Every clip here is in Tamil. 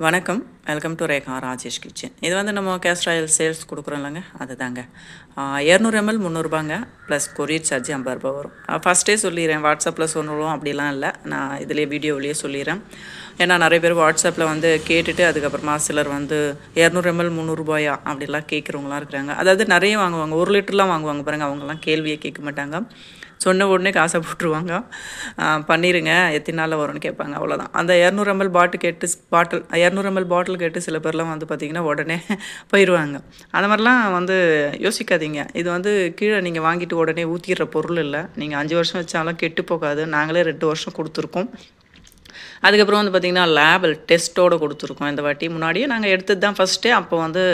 வணக்கம். Welcome to Rekha Rajesh kitchen இது வந்து நம்ம கேஸ்ட் ஆயில் சேல்ஸ் கொடுக்குறோம் இல்லைங்க அதுதாங்க இரநூறு எம்எல் முந்நூறுபாங்க. ப்ளஸ் கொரியர் சார்ஜ் ஐம்பது ரூபா வரும். ஃபஸ்ட்டே சொல்லிடுறேன் வாட்ஸ்அப்பில் சொல்லணும் அப்படிலாம் இல்லை. நான் இதிலே வீடியோவிலேயே சொல்லிடுறேன் ஏன்னா நிறைய பேர் வாட்ஸ்அப்பில் வந்து கேட்டுட்டு அதுக்கப்புறமா சிலர் வந்து இரநூறு எம்எல் முந்நூறுபாயா? அப்படிலாம் கேட்குறவங்களாம் இருக்கிறாங்க. அதாவது நிறைய வாங்குவாங்க. ஒரு லிட்டர்லாம் வாங்குவாங்க பாருங்கள் அவங்கெல்லாம் கேள்வியே கேட்க மாட்டாங்க. சொன்ன உடனே காசை போட்டுருவாங்க. பண்ணிடுங்க எத்தனை நாளில் வரும்னு கேட்பாங்க அவ்வளோதான் அந்த இரநூறு எம்எல் பாட்டில் கேட்டு பாட்டில் இரநூறு எம்எல் பாட்டில் கேட்டு சில பேர்லாம் வந்து பார்த்திங்கன்னா உடனே போயிடுவாங்க அந்த மாதிரிலாம் வந்து யோசிக்காதீங்க. இது வந்து கீழே நீங்கள் வாங்கிட்டு உடனே ஊற்றிடுற பொருள் இல்லை. நீங்கள் அஞ்சு வருஷம் வச்சாலும் கெட்டு போகாது. நாங்களே ரெண்டு வருஷம் கொடுத்துருக்கோம். அதுக்கப்புறம் வந்து பார்த்திங்கன்னா லேபிள் டெஸ்ட்டோடு கொடுத்துருக்கோம். இந்த வாட்டி முன்னாடியே நாங்கள் எடுத்தது தான் ஃபஸ்ட்டே அப்போ வந்து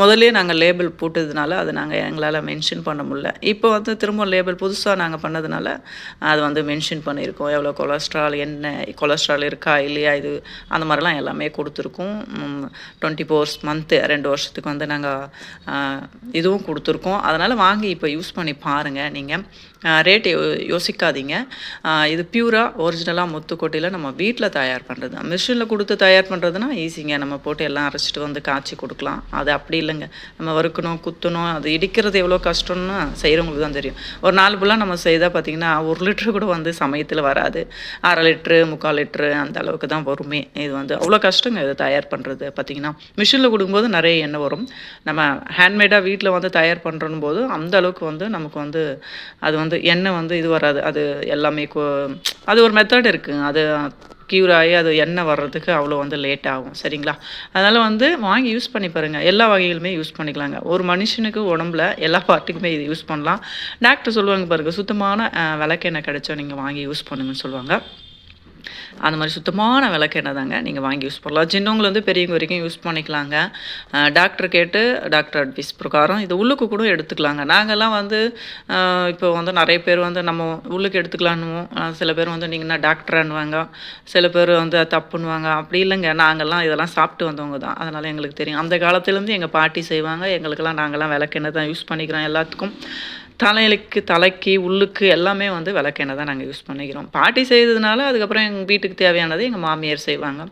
முதல்ல நாங்கள் லேபிள் போட்டதுனால அதை நாங்கள் எங்களால் மென்ஷன் பண்ண முடியல. இப்போ வந்து திரும்ப லேபிள் புதுசாக நாங்கள் பண்ணதுனால அது வந்து மென்ஷன் பண்ணியிருக்கோம். எவ்வளோ கொலஸ்ட்ரால் என்ன கொலஸ்ட்ரால் இருக்கா இல்லையா இது அந்த மாதிரிலாம் எல்லாமே கொடுத்துருக்கோம். டுவெண்ட்டி ஃபோர்ஸ் மந்த்து ரெண்டு வருஷத்துக்கு வந்து நாங்கள் இதுவும் கொடுத்துருக்கோம். அதனால் வாங்கி இப்போ யூஸ் பண்ணி பாருங்கள் நீங்கள் ரேட்டு யோசிக்காதீங்க. இது பியூராக ஒரிஜினலாக முத்துக்கொட்டையில் நம்ம வீட்டில் தயார் பண்ணுறது மிஷினில் கொடுத்து தயார் பண்ணுறதுனா ஈஸிங்க. நம்ம போட்டு எல்லாம் அரைச்சிட்டு வந்து காய்ச்சி கொடுக்கலாம். அது அப்படி இல்லைங்க. நம்ம வறுக்கணும் குத்தணும் அது இடிக்கிறது எவ்வளோ கஷ்டம்னு செய்கிறவங்களுக்கு தான் தெரியும். ஒரு நாலு ஃபுல்லாக நம்ம செய்தால் பார்த்திங்கன்னா ஒரு லிட்டரு கூட வந்து சமயத்தில் வராது. அரை லிட்ரு முக்கால் லிட்ரு அந்த அளவுக்கு தான் வருமே. இது வந்து அவ்வளோ கஷ்டங்க இது தயார் பண்ணுறது பார்த்திங்கன்னா மிஷினில் கொடுக்கும்போது நிறைய எண்ணெய் வரும். நம்ம ஹேண்ட்மேடாக வீட்டில் வந்து தயார் பண்ணுறோம் போது அந்த அளவுக்கு வந்து நமக்கு வந்து அது வந்து எண்ணெய் வந்து இது வராது. அது எல்லாமே கோ அது ஒரு மெத்தட் இருக்குது அது க்யூர் ஆகி அது எண்ணெய் வர்றதுக்கு அவ்வளோ வந்து லேட் ஆகும் சரிங்களா? அதனால் வந்து வாங்கி யூஸ் பண்ணி பாருங்கள் எல்லா வகைகளுமே யூஸ் பண்ணிக்கலாங்க. ஒரு மனுஷனுக்கு உடம்புல எல்லா பார்ட்டுக்குமே இது யூஸ் பண்ணலாம். டாக்டர் சொல்லுவாங்க பாருங்கள் சுத்தமான விளக்கெண்ணெய் கிடைச்சோ நீங்கள் வாங்கி யூஸ் பண்ணுங்கன்னு சொல்லுவாங்க. அந்த மாதிரி சுத்தமான விளக்கெண்ணெய் தாங்க நீங்கள் வாங்கி யூஸ் பண்ணலாம். சின்னவங்களை வந்து பெரியவங்க வரைக்கும் யூஸ் பண்ணிக்கலாங்க. டாக்டர் கேட்டு டாக்டர் அட்வைஸ் பிரகாரம் இது உள்ளுக்கு கூட எடுத்துக்கலாங்க. நாங்கள்லாம் வந்து இப்போ வந்து நிறைய பேர் வந்து நம்ம உள்ளுக்கு எடுத்துக்கலான்னுவோம். சில பேர் வந்து நீங்கன்னா டாக்டரானுவாங்க சில பேர் வந்து தப்புன்னுவாங்க. அப்படி இல்லைங்க. நாங்கள்லாம் இதெல்லாம் சாப்பிட்டு வந்தவங்க தான். அதனால் எங்களுக்கு தெரியும். அந்த காலத்துலேருந்து எங்கள் பாட்டி செய்வாங்க. எங்களுக்கெல்லாம் நாங்கள்லாம் விளக்கெண்ணெய் தான் யூஸ் பண்ணிக்கிறோம் எல்லாத்துக்கும். தலைக்கு தலைக்கு உள்ளுக்கு எல்லாமே வந்து விளக்கெண்ணெய் தான் நாங்கள் யூஸ் பண்ணிக்கிறோம். பாட்டி செய்ததுனால அதுக்கப்புறம் எங்கள் வீட்டுக்கு தேவையானது எங்கள் மாமியார் செய்வாங்க.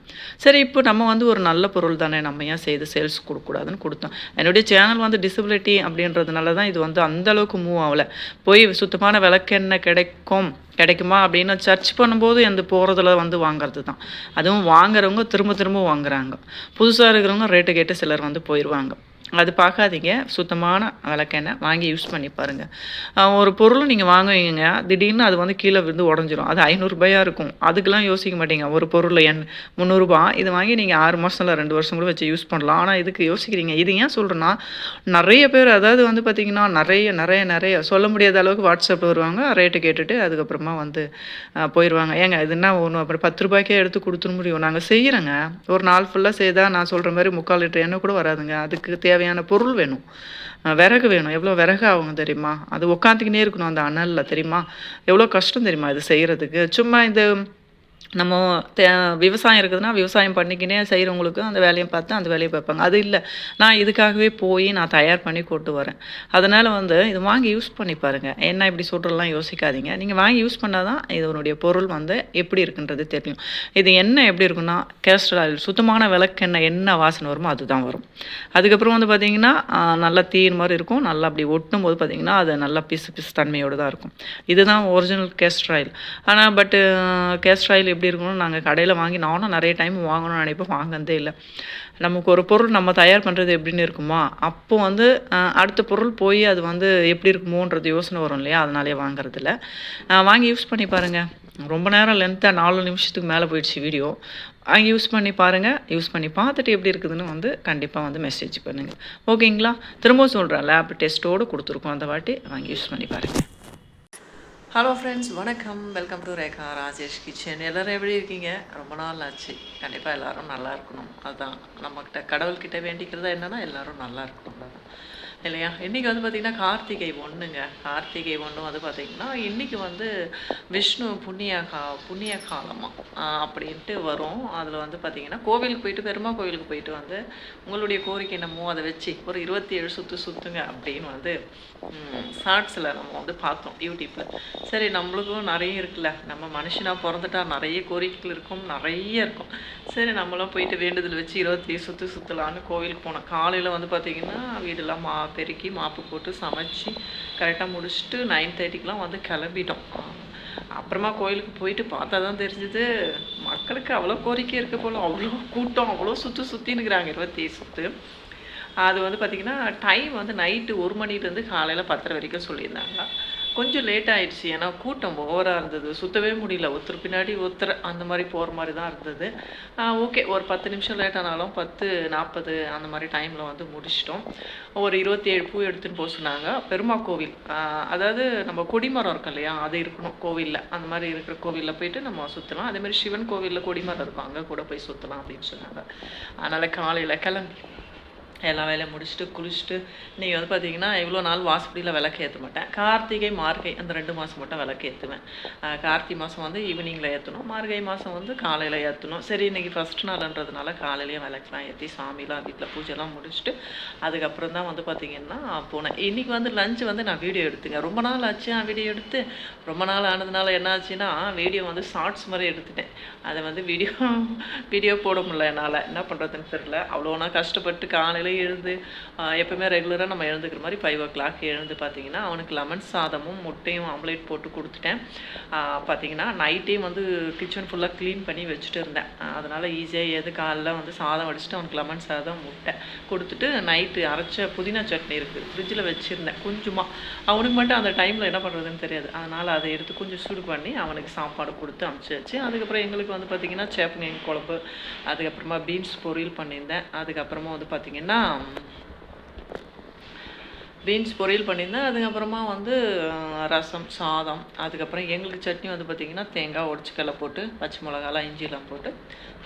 சரி இப்போ நம்ம வந்து ஒரு நல்ல பொருள் தானே நம்ம ஏன் செய்து சேல்ஸ் கொடுக்கக்கூடாதுன்னு கொடுத்தோம். என்னுடைய சேனல் வந்து டிசபிலிட்டி அப்படின்றதுனால தான் இது வந்து அந்தளவுக்கு மூவ் ஆகலை. போய் சுத்தமான விளக்கெண்ணெய் கிடைக்கும் கிடைக்குமா அப்படின்னு சர்ச் பண்ணும்போது எந்த போகிறதுல வந்து வாங்குறது தான். அதுவும் வாங்குறவங்க திரும்ப திரும்ப வாங்குறாங்க. புதுசாக இருக்கிறவங்க ரேட்டு கேட்டு சிலர் வந்து போயிடுவாங்க அது பார்க்காதீங்க. சுத்தமான விளக்கெண்ணெய் வாங்கி யூஸ் பண்ணி பாருங்கள் ஒரு பொருள் நீங்கள் வாங்குவீங்க திடீர்னு அது வந்து கீழே விழுந்து உடஞ்சிரும். அது ஐநூறுரூபாயாக இருக்கும். அதுக்கெலாம் யோசிக்க மாட்டீங்க. ஒரு பொருள் எண் முந்நூறுரூபா இது வாங்கி நீங்கள் ஆறு மாதம் இல்லை ரெண்டு வருஷம் கூட வச்சு யூஸ் பண்ணலாம். ஆனால் இதுக்கு யோசிக்கிறீங்க. இது ஏன் சொல்கிறேன்னா நிறைய பேர் அதாவது வந்து பார்த்திங்கன்னா நிறைய நிறைய நிறைய சொல்ல முடியாத அளவுக்கு வாட்ஸ்அப்பில் வருவாங்க. ரேட்டு கேட்டுட்டு அதுக்கப்புறமா வந்து போயிடுவாங்க ஏங்க இது என்ன ஒன்று அப்புறம் பத்து ரூபாய்க்கே எடுத்து கொடுத்துட முடியும். நாங்கள் செய்கிறோங்க ஒரு நாள் ஃபுல்லாக செய்தால் நான் சொல்கிற மாதிரி முக்கால் லிட்டர் எண்ணெய் கூட வராதுங்க. அதுக்கு தேவை தேவையான பொருள் வேணும். விறகு வேணும். எவ்வளோ விறகு ஆகும் தெரியுமா? அது உட்காந்துக்கினே இருக்கணும் அந்த அனலில் தெரியுமா? எவ்வளோ கஷ்டம் தெரியுமா இது செய்கிறதுக்கு சும்மா இந்த நம்ம விவசாயம் இருக்குதுன்னா விவசாயம் பண்ணிக்கினே செய்கிறவங்களுக்கு அந்த வேலையை பார்த்து அந்த வேலையை பார்ப்பாங்க. அது இல்லை. நான் இதுக்காகவே போய் நான் தயார் பண்ணி கொண்டு வரேன். அதனால் வந்து இது வாங்கி யூஸ் பண்ணி பாருங்கள் என்ன இப்படி சொல்கிறலாம் யோசிக்காதீங்க. நீங்கள் வாங்கி யூஸ் பண்ணால் தான் இதனுடைய பொருள் வந்து எப்படி இருக்குன்றது தெரியும். இது என்ன எப்படி இருக்குன்னா கேஸ்டர் ஆயில் சுத்தமான விளக்கெண்ணெய் என்ன வாசனை வருமோ அதுதான் வரும். அதுக்கப்புறம் வந்து பார்த்திங்கன்னா நல்லா தீர் மாதிரி இருக்கும். நல்லா அப்படி ஒட்டும் போது பார்த்திங்கன்னா அது நல்லா பிசு பிசு தன்மையோடு தான் இருக்கும். இதுதான் ஒரிஜினல் கேஸ்டர் ஆயில் ஆனால் பட்டு கேஸ்டர் ஆயில் எப்படி இருக்கணும் நாங்கள் கடையில் வாங்கி நானும் நிறைய டைம் வாங்கணும்னு நினைப்போம் வாங்கினதே இல்லை. நமக்கு ஒரு பொருள் நம்ம தயார் பண்ணுறது எப்படின்னு இருக்குமா? அப்போ வந்து அடுத்த பொருள் போய் அது வந்து எப்படி இருக்குமோன்றது யோசனை வரும் இல்லையா? அதனாலே வாங்குறதில்ல. வாங்கி யூஸ் பண்ணி பாருங்கள் ரொம்ப நேரம் லென்த்தாக நாலு நிமிஷத்துக்கு மேலே போயிடுச்சு வீடியோ வாங்கி யூஸ் பண்ணி பாருங்கள் யூஸ் பண்ணி பார்த்துட்டு எப்படி இருக்குதுன்னு வந்து கண்டிப்பாக வந்து மெசேஜ் பண்ணுங்கள் ஓகேங்களா திரும்பவும் சொல்கிறேன் லேப் டெஸ்ட்டோடு கொடுத்துருக்கோம் அந்த வாட்டி. வாங்கி யூஸ் பண்ணி பாருங்கள் ஹலோ ஃப்ரெண்ட்ஸ் வணக்கம். Welcome to Rekha Rajesh kitchen எல்லோரும் எப்படி இருக்கீங்க? ரொம்ப நாள் ஆச்சு. கண்டிப்பாக எல்லாரும் நல்லா இருக்கணும். அதுதான் நம்மக்கிட்ட கடவுள்கிட்ட வேண்டிக்கிறதா என்னன்னா எல்லாரும் நல்லா இருக்கணும். தான் இல்லையா? இன்றைக்கி வந்து பார்த்திங்கன்னா கார்த்திகை ஒன்றுங்க கார்த்திகை ஒன்று வந்து பார்த்திங்கன்னா இன்றைக்கி வந்து விஷ்ணு புண்ணிய கா புண்ணிய காலமாக அப்படின்ட்டு வரும். அதில் வந்து பார்த்திங்கன்னா கோவிலுக்கு போயிட்டு பெருமா கோவிலுக்கு போயிட்டு வந்து உங்களுடைய கோரிக்கை என்னமோ அதை வச்சு ஒரு இருபத்தி ஏழு சுற்று சுற்றுங்க அப்படின்னு வந்து ஷார்ட்ஸில் நம்ம வந்து பார்த்தோம் யூடியூப்பில் சரி நம்மளுக்கும் நிறைய இருக்குல்ல. நம்ம மனுஷனாக பிறந்துட்டா நிறைய கோரிக்கைகள் இருக்கும் நிறைய இருக்கும். சரி நம்மளாம் போயிட்டு வேண்டுதல் வச்சு இருபத்தி ஏழு சுற்று சுற்றலான்னு கோவிலுக்கு போனோம். காலையில் வந்து பார்த்திங்கன்னா வீடெல்லாம் மா பெருக்கி மாப்பு போட்டு சமைச்சு கரெக்டாக முடிச்சுட்டு நைன் தேர்ட்டிக்கெலாம் வந்து கிளம்பிட்டோம். அப்புறமா கோயிலுக்கு போயிட்டு பார்த்தா தான் தெரிஞ்சுது மக்களுக்கு அவ்வளோ கோரிக்கை இருக்க போல் அவ்வளோ கூட்டம் அவ்வளோ சுற்றி சுற்றினுக்கிறாங்க இருபத்தி சுற்று அது வந்து பார்த்திங்கன்னா டைம் வந்து நைட்டு ஒரு மணிலேருந்து காலையில் பத்தரை வரைக்கும் சொல்லியிருந்தாங்க. கொஞ்சம் லேட் ஆயிடுச்சு. ஏன்னா கூட்டம் ஓவராக இருந்தது. சுற்றவே முடியல. ஒருத்தர் பின்னாடி ஒருத்தர் அந்த மாதிரி போகிற மாதிரி தான் இருந்தது. ஓகே ஒரு பத்து நிமிஷம் லேட் ஆனாலும் பத்து நாற்பது அந்த மாதிரி டைமில் வந்து முடிச்சிட்டோம். ஒரு இருபத்தி ஏழு பூ எடுத்துன்னு போக சொன்னாங்க. பெருமா கோவில். அதாவது நம்ம கொடிமரம் இருக்கும் இல்லையா? அது இருக்கணும் கோவிலில். அந்த மாதிரி இருக்கிற கோவிலில் போயிட்டு நம்ம சுற்றலாம் அதேமாதிரி சிவன் கோவிலில் கொடிமரம் இருக்கும். அங்கே கூட போய் சுற்றலாம் அப்படின்னு சொன்னாங்க. அதனால் காலையில் கிளம்பி. எல்லா வேலையும் முடிச்சுட்டு குளிச்சுட்டு நீங்கள் வந்து பார்த்தீங்கன்னா இவ்வளோ நாள் வாசப்படியில் விளக்கு ஏற்ற மாட்டேன். கார்த்திகை மார்கை அந்த ரெண்டு மாதம் மட்டும் விளக்கு ஏற்றுவேன் கார்த்திகை மாதம் வந்து ஈவினிங்கில் ஏற்றணும் மார்கை மாதம் வந்து காலையில் ஏற்றணும் சரி இன்றைக்கி ஃபஸ்ட் நாள்ன்றதுனால காலையிலேயே விளக்குலாம் ஏற்றி சாமிலாம் வீட்டில் பூஜைலாம் முடிச்சுட்டு அதுக்கப்புறம் தான் வந்து பார்த்திங்கன்னா போனேன். இன்றைக்கி வந்து லஞ்சு வந்து நான் வீடியோ எடுத்துங்க ரொம்ப நாள் ஆச்சு நான் வீடியோ எடுத்து. ரொம்ப நாள் ஆனதுனால என்ன ஆச்சுன்னா வீடியோ வந்து ஷார்ட்ஸ் மாதிரி எடுத்துட்டேன். அதை வந்து வீடியோ வீடியோ போட முடியல என்னால். என்ன பண்ணுறதுன்னு தெரில அவ்வளோ நான் கஷ்டப்பட்டு காலையில் காலையில் எழுந்து எப்போவுமே ரெகுலராக நம்ம எழுந்துக்கிற மாதிரி ஃபைவ் ஓ கிளாக் எழுந்து பார்த்தீங்கன்னா அவனுக்கு லெமன் சாதமும் முட்டையும் ஆம்லேட் போட்டு கொடுத்துட்டேன். பார்த்தீங்கன்னா நைட்டே வந்து கிச்சன் ஃபுல்லாக க்ளீன் பண்ணி வச்சுட்டு இருந்தேன். அதனால் ஈஸியாக எது காலைல வந்து சாதம் வடிச்சுட்டு அவனுக்கு லெமன் சாதம் முட்டை கொடுத்துட்டு நைட்டு அரைச்ச புதினா சட்னி இருக்குது ஃப்ரிட்ஜில் வச்சுருந்தேன் கொஞ்சமாக அவனுக்கு மட்டும் அந்த டைமில் என்ன பண்ணுறதுன்னு தெரியாது. அதனால் அதை எடுத்து கொஞ்சம் சூடு பண்ணி அவனுக்கு சாப்பாடு கொடுத்து அமுச்சாச்சு அதுக்கப்புறம் எங்களுக்கு வந்து பார்த்திங்கன்னா சேப்பங்க குழம்பு அதுக்கப்புறமா பீன்ஸ் பொரியல் பண்ணியிருந்தேன். அதுக்கப்புறமா வந்து பார்த்திங்கன்னா பீன்ஸ் பொரியல் பண்ணியிருந்தேன். அதுக்கப்புறமா வந்து ரசம் சாதம். அதுக்கப்புறம் எங்களுக்கு சட்னி வந்து பார்த்திங்கன்னா தேங்காய் உடச்சிக்கல்ல போட்டு பச்சை மிளகாலாம் இஞ்சிலாம் போட்டு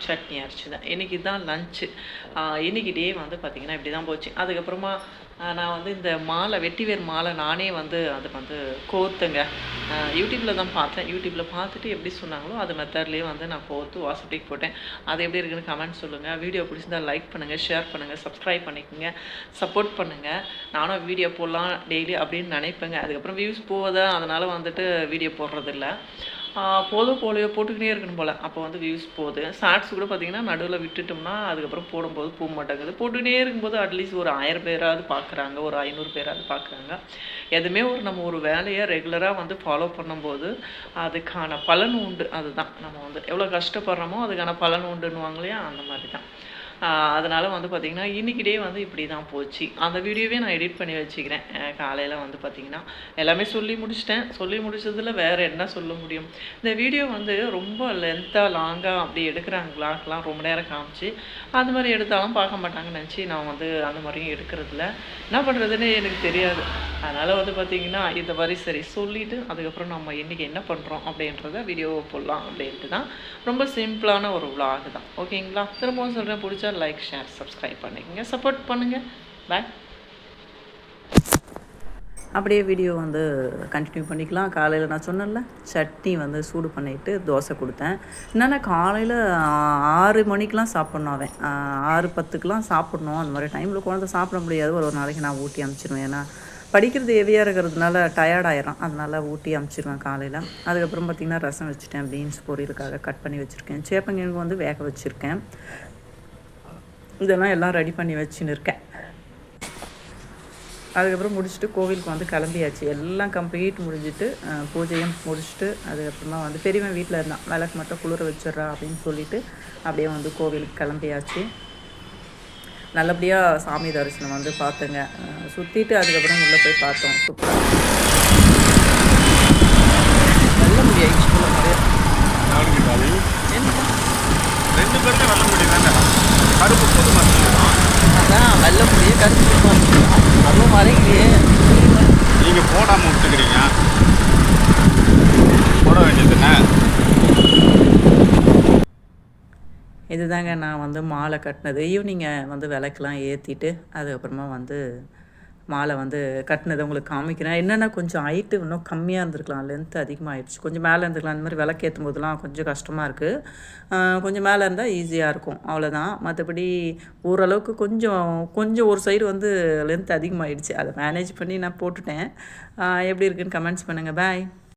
சட்னி அரைச்சிதான். இன்றைக்கி தான் லஞ்சு இன்றைக்கி டே வந்து பார்த்திங்கன்னா இப்படி தான் போச்சு. அதுக்கப்புறமா நான் வந்து இந்த மாலை வெட்டிவேர் மாலை நானே வந்து அது வந்து கோர்த்துங்க. யூடியூப்பில் தான் பார்த்தேன். யூடியூப்பில் பார்த்துட்டு எப்படி சொன்னாங்களோ அது மெத்தட்லேயே வந்து நான் கோர்த்து வாசப்படிக்கு போட்டேன். அது எப்படி இருக்குன்னு கமெண்ட் சொல்லுங்கள் வீடியோ பிடிச்சிருந்தால் லைக் பண்ணுங்கள் ஷேர் பண்ணுங்கள் சப்ஸ்கிரைப் பண்ணிக்கோங்க சப்போர்ட் பண்ணுங்கள் நானும் வீடியோ போடலாம் டெய்லி அப்படின்னு நினைப்பேங்க. அதுக்கப்புறம் வியூஸ் போவதா அதனால் வந்துட்டு வீடியோ போடுறதில்ல. போதும் போலையோ போட்டுக்கினே இருக்கணும் போல். அப்போ வந்து வியூஸ் போகுது. ஷார்ட்ஸ் கூட பார்த்திங்கன்னா நடுவில் விட்டுட்டோம்னா அதுக்கப்புறம் போடும்போது போக மாட்டேங்குது. போட்டுக்கிட்டே இருக்கும்போது அட்லீஸ்ட் ஒரு ஆயிரம் பேராவது பார்க்குறாங்க ஒரு ஐநூறு பேராவது பார்க்குறாங்க எதுவுமே ஒரு நம்ம ஒரு வேலையை ரெகுலராக வந்து ஃபாலோ பண்ணும்போது அதுக்கான பலன் உண்டு. அதுதான். நம்ம வந்து எவ்வளோ கஷ்டப்படுறோமோ அதுக்கான பலன் உண்டுன்னுவாங்க இல்லையா? அந்த மாதிரி தான் அதனால் வந்து பார்த்திங்கன்னா இன்றைக்கி டே வந்து இப்படி தான் போச்சு. அந்த வீடியோவே நான் எடிட் பண்ணி வச்சுக்கிறேன். காலையில் வந்து பார்த்திங்கன்னா எல்லாமே சொல்லி முடிச்சிட்டேன். சொல்லி முடிச்சதில் வேறு என்ன சொல்ல முடியும்? இந்த வீடியோ வந்து ரொம்ப லென்த்தாக லாங்காக அப்படி எடுக்கிறாங்க விளாக்லாம் ரொம்ப நேரம் காமிச்சு அந்த மாதிரி எடுத்தாலும் பார்க்க மாட்டாங்கன்னு நினச்சி நான் வந்து அந்த மாதிரியும் எடுக்கிறதில்ல. என்ன பண்ணுறதுன்னு எனக்கு தெரியாது. அதனால் வந்து பார்த்திங்கன்னா இந்த மாதிரி சரி சொல்லிவிட்டு அதுக்கப்புறம் நம்ம இன்றைக்கி என்ன பண்ணுறோம் அப்படின்றத வீடியோ போடலாம் அப்படின்ட்டு தான் ரொம்ப சிம்பிளான ஒரு விளாக் தான். ஓகேங்களா? திரும்பவும் சொல்கிறேன் பிடிச்சா லைக் ஷேர் சப்ஸ்கிரைப் பண்ணிக்கோங்க. சப்போர்ட் பண்ணுங்கள் பாய் அப்படியே வீடியோ வந்து கண்டினியூ பண்ணிக்கலாம். காலையில் நான் சொன்னேன்ல சட்னி வந்து சூடு பண்ணிவிட்டு தோசை கொடுத்தேன். என்னென்னா காலையில் ஆறு மணிக்கெலாம் சாப்பிட்ணும் அவன். ஆறு பத்துக்கெலாம் சாப்பிட்ணும். அந்த மாதிரி டைமில் குழந்த சாப்பிட முடியாது. ஒரு ஒரு நாளைக்கு நான் ஊட்டி அனுப்பிச்சிடுவேன் ஏன்னா படிக்கிறது ஹெவியாக இருக்கிறதுனால டயர்ட் அதனால் ஊட்டி அமுச்சிடுவேன் காலையில். அதுக்கப்புறம் பார்த்திங்கன்னா ரசம் வச்சுட்டேன். பீன்ஸ் பொரியலுக்காக கட் பண்ணி வச்சுருக்கேன். சேப்பங்கிழங்கு வந்து வேக வச்சுருக்கேன். இதெல்லாம் எல்லாம் ரெடி பண்ணி வச்சுன்னு இருக்கேன். அதுக்கப்புறம் முடிச்சுட்டு கோவிலுக்கு வந்து கிளம்பியாச்சு. எல்லாம் கம்ப்ளீட் முடிஞ்சுட்டு பூஜையும் முடிச்சுட்டு அதுக்கப்புறமா வந்து பெரியவன் வீட்டில் இருந்தான். விளக்கு மட்டும் குளிர வச்சிட்றா அப்படின்னு சொல்லிவிட்டு அப்படியே வந்து கோவிலுக்கு கிளம்பியாச்சு. நல்லபடியாக சாமி தரிசனம் வந்து பார்த்தேங்க. சுற்றிட்டு அதுக்கப்புறம் உள்ளே போய் பார்த்தோம். சூப்பராக நல்ல முடியாயிடுச்சு ரெண்டு பேருமே நல்ல கருப்பு புது அதான் வெள்ள முடிய கருப்பு அதுவும் மறைக்கலையே. நீங்கள் போடாமல் விட்டுக்கிறீங்க. போட வேண்டியதுன்னு இதுதாங்க நான் வந்து மாலை கட்டினது. ஈவினிங்கை வந்து விளக்கெலாம் ஏற்றிட்டு அதுக்கப்புறமா வந்து மாலை வந்து கட்டினதை உங்களுக்கு காமிக்கிறேன். என்னென்னா கொஞ்சம் ஹைட்டு இன்னும் கம்மியாக இருந்திருக்கலாம். லென்த்து அதிகமாகிடுச்சு கொஞ்சம் மேலே இருந்துக்கலாம் அந்த மாதிரி விளக்கேற்றும் போதெல்லாம் கொஞ்சம் கஷ்டமாக இருக்குது கொஞ்சம் மேலே இருந்தால் ஈஸியாக இருக்கும். அவ்வளோதான் மற்றபடி ஓரளவுக்கு கொஞ்சம் கொஞ்சம் ஒரு சைடு வந்து லென்த் அதிகமாகிடுச்சு அதை மேனேஜ் பண்ணி நான் போட்டுட்டேன். எப்படி இருக்குன்னு கமெண்ட்ஸ் பண்ணுங்கள் பாய்